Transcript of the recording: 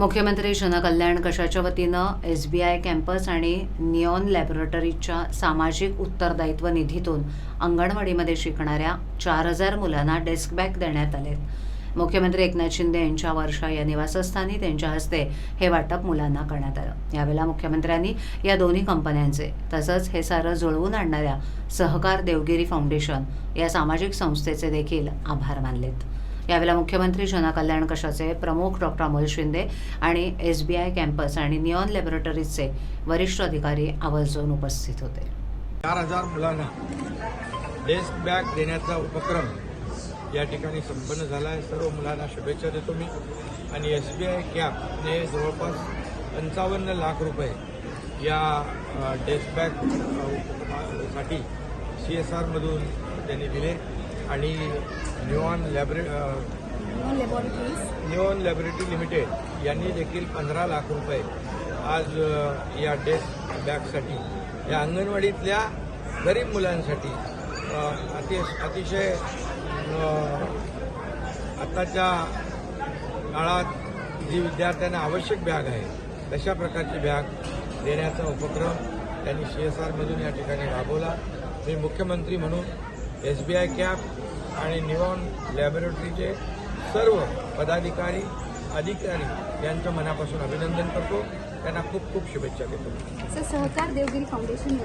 मुख्यमंत्री जनकल्याण कशाच्या वतीनं एस बी आय कॅम्पस आणि नियॉन लॅबोरेटरीच्या सामाजिक उत्तरदायित्व निधीतून अंगणवाडीमध्ये शिकणाऱ्या चार हजार मुलांना डेस्क बॅग देण्यात आले मुख्यमंत्री एकनाथ शिंदे यांच्या वर्षा या निवासस्थानी त्यांच्या हस्ते हे वाटप मुलांना करण्यात आलं. यावेळेला मुख्यमंत्र्यांनी या दोन्ही कंपन्यांचे तसंच हे सारं जुळवून आणणाऱ्या सहकार देवगिरी फाउंडेशन या सामाजिक संस्थेचे देखील आभार मानलेत. यावेळेला मुख्यमंत्री जनकल्याण कशाचे प्रमुख डॉक्टर अमोल शिंदे आणि एस बी आय कॅम्पस आणि नियॉन लॅबोरेटरीजचे वरिष्ठ अधिकारी आवर्जून उपस्थित होते. चार हजार मुलांना डेस्क बॅग देण्याचा उपक्रम या ठिकाणी संपन्न झाला आहे सर्व मुलांना शुभेच्छा देतो मी. आणि एस बी आय कॅपने जवळपास पंचावन्न लाख रुपये या डेस्क बॅगसाठी सी एस आरमधून त्यांनी दिले. आणि न्यूऑन लॅबरे न्यूऑन लॅबोरेटरी लिमिटेड यांनी देखील पंधरा लाख रुपये आज या डेस्क बॅगसाठी या अंगणवाडीतल्या गरीब मुलांसाठी अति अतिशय आत्ताच्या काळात जी विद्यार्थ्यांना आवश्यक बॅग आहे तशा प्रकारची बॅग देण्याचा उपक्रम त्यांनी सी एस आरमधून या ठिकाणी राबवला. मी मुख्यमंत्री म्हणून एस बी आय कॅप आणि निवॉन लॅबोरेटरीचे सर्व पदाधिकारी अधिकारी यांचं मनापासून अभिनंदन करतो. त्यांना खूप खूप शुभेच्छा देतो. सर सहकार देवगिरी फाउंडेशन